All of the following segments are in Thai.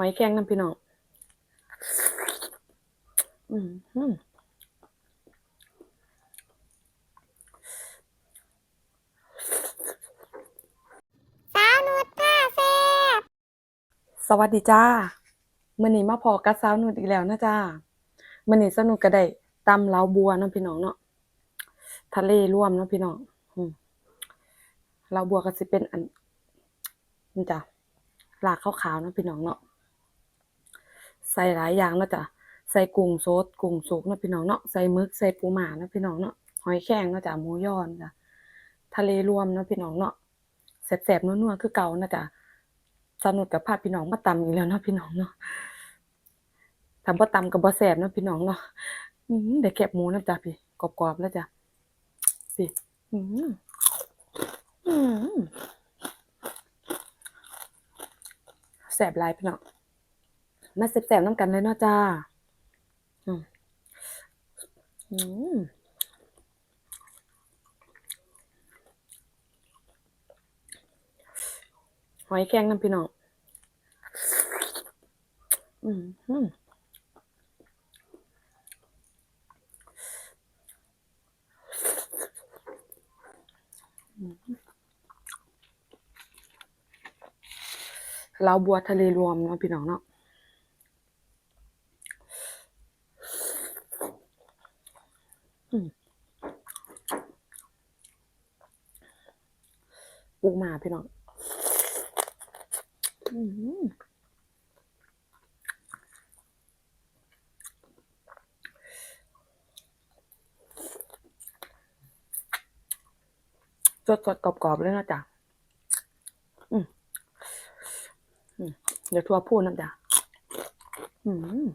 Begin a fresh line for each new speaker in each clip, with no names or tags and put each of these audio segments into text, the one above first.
หอยแครงน้ำพี่น้องอืมอืม
สาวนุชผ้าแซ่บ
สวัสดีจ้ามื้อนี้มาพอกับสาวนุชอีกแล้วนะจ้ามื้อนี้สนุกก็ได้ตำเหลาบัวเนาะพี่น้องเนาะ ทะเลร่วมเนาะพี่น้องอืมเหลาบัวก็สิเป็นอันนี่จ้ะลากขาวๆเนาะพี่น้องเนาะ ใส่หลายอย่างเนาะจ้ะใส่กุ้งสดกุ้งสุกเนาะพี่น้องเนาะใส่มึกใส่ปูหมาเนาะพี่น้องเนาะหอยแครงเนาะจ้ะหมูยอนะจ้ะทะเลรวมเนาะพี่น้องเนาะแซ่บๆนัวๆคือเก่านะจ้ะสนุกกับพาพี่น้องมาตำอีกแล้วเนาะพี่น้องเนาะทำบ่ตำกับบ่แซ่บเนาะพี่น้องเนาะอืมได้แคบหมูนะจ๊ะพี่กรอบๆแล้วจ้ะพี่อืมอืมแซ่บลายพี่น้อง มาแซ่บๆน้ำกันเลยเนาะจ้าอืมหอยแครงน้ำพี่น้องอืมอืมเราบัวทะเลรวมเนาะพี่น้องเนาะอืม ปูมาพี่น้องสดสดๆกรอบๆเลยนะจ๊ะเดี๋ยวทัวพูดนะจ๊ะอืม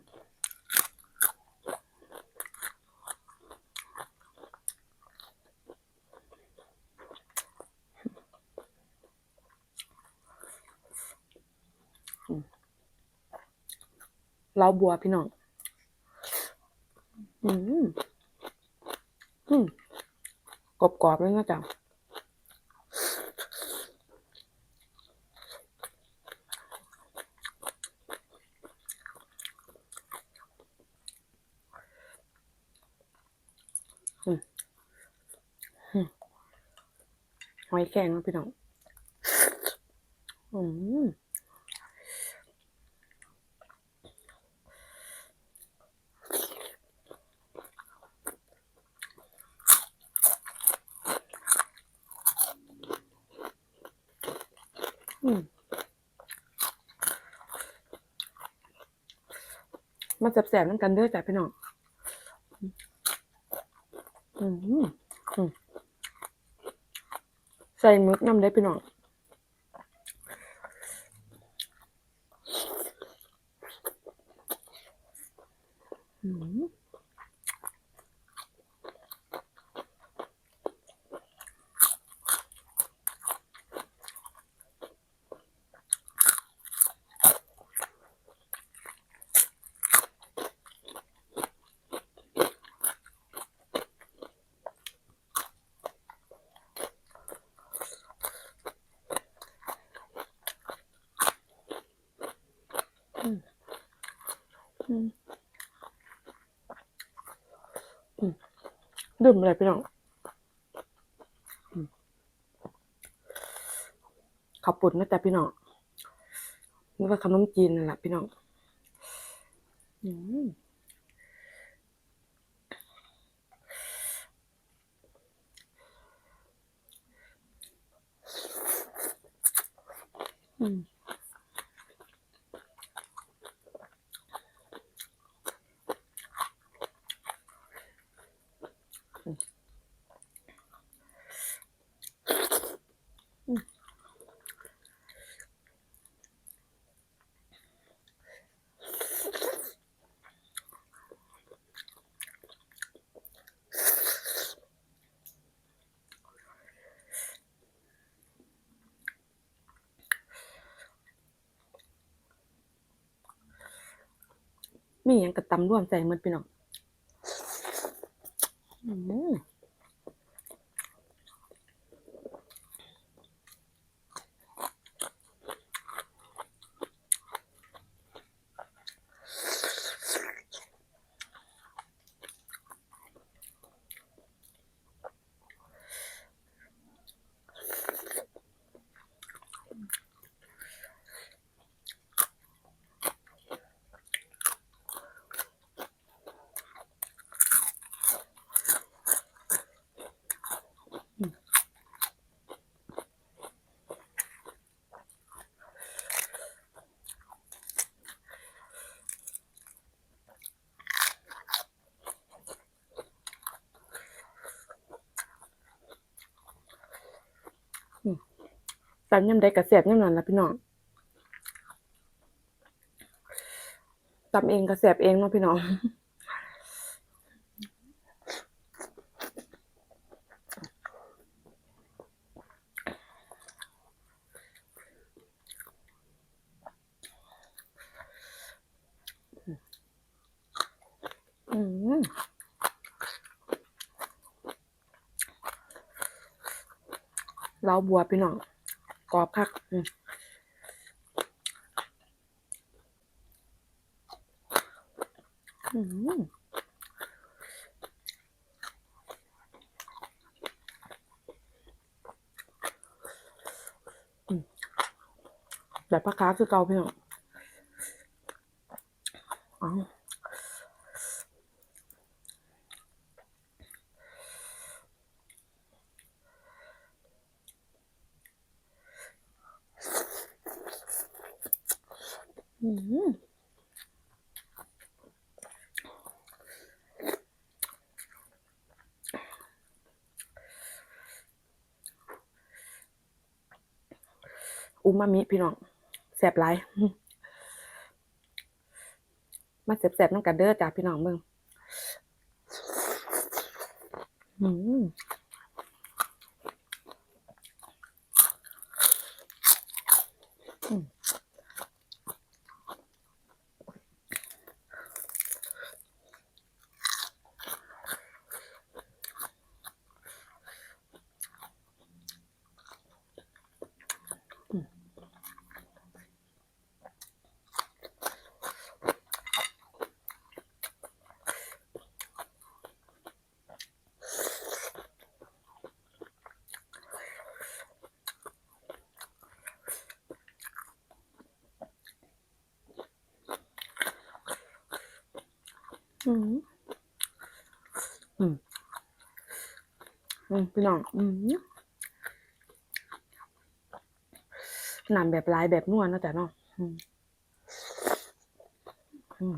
เราบัวพี่น้อง อืมอืมกรอบๆเลยนะจ๊ะหอยแครงนะพี่น้อง อืม อืม มาแสบๆนั่นกันเด้อจ้ะพี่น้องใส่มึกน้ำได้พี่น้อง อืมอืมอืมอืม ดื่มอะไรพี่น้องข้าปุ่นนะจ๊ะพี่น้องนี่ว่าขนมจีนนั่นแหละพี่น้องอืม มีหยังกระตำร่วมใจหมันพี่น้องอืม ตำยำได้กระเสียบยำนั้นละพี่น้องตำเองกระเสียบเองเนาะพี่น้องเราบัวพี่น้อง กรอบคักอืมแบบปลาคาคือเกาเพี่องอ๋อ อูมามิพี่น้องแสบหลายมาแสบๆน้ำกันเด้อจ้าพี่น้องเบิ่งอืมอืม อืมอืมอืมพี่น้องอืมน้ำแบบลายแบบนวลนะจ๊ะเนาะอืมอืม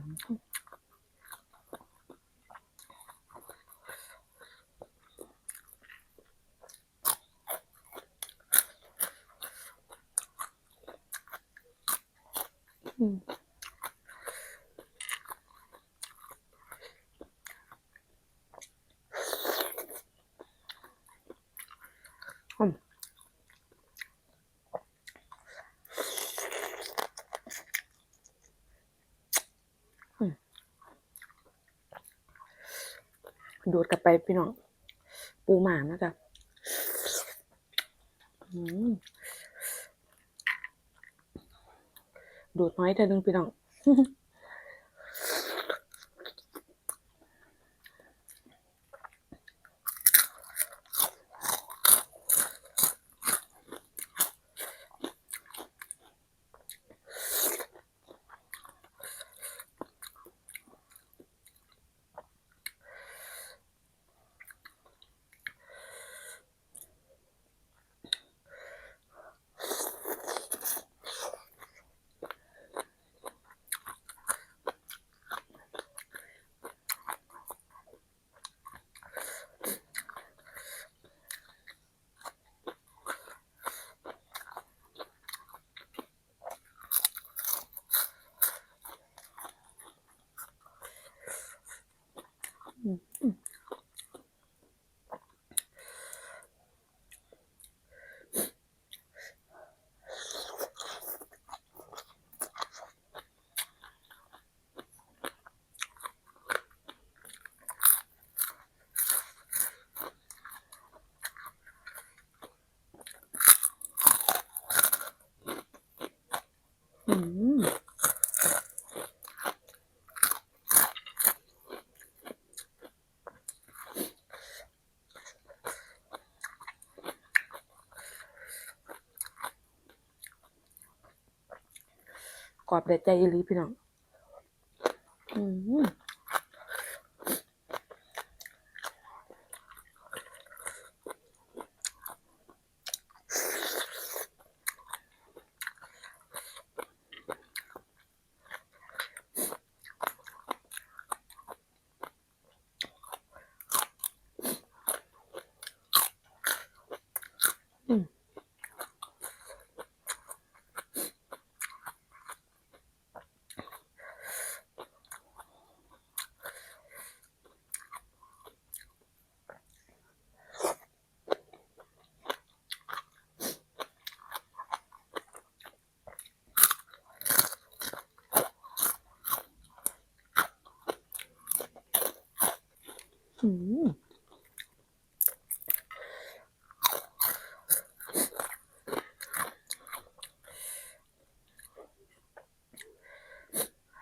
อืม อืมอืม ดูดกลับไปพี่น้อง ปูหมานะจ๊ะดูดน้อยเธอหนึ่งพี่น้อง อืมกร อบเด็ดใจอีหลีพี่น้องอืม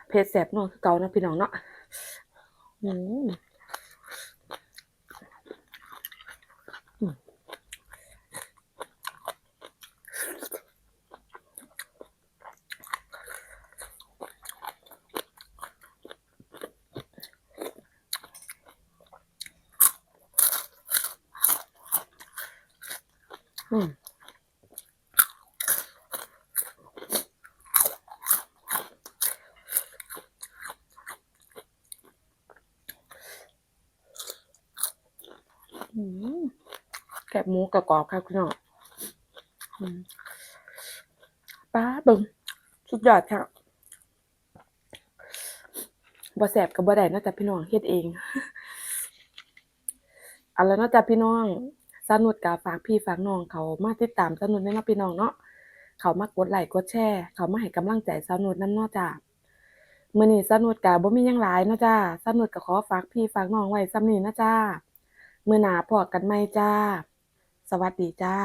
เผ็ดแสบนัวคือเก่านะพี่น้องเนาะอืม แกบหมูกรอบๆค่ะคุณน้องป้าเบิ่งสุดยอดค่ะบ่แสบกับบ่ได้นอกจากพี่น้องเฮ็ดเองเอาแล้วนอกจากพี่น้อง สนุดกับฝากพี่ฝากน้องเขามาติดตามสนุดในน้องพี่น้องเนาะเขามากดไลค์กดแชร์เขามาให้กำลังใจสนุดนำเนาะจ้ามื่อนี้สนุดกับ่มียังหลายเนาะจ้าสนุดก็ขอฝากพี่ฝากน้องไว้ซ้ำนี้นะจ้าเมื่อหนาพอกันไหมจ้า สวัสดีจ้า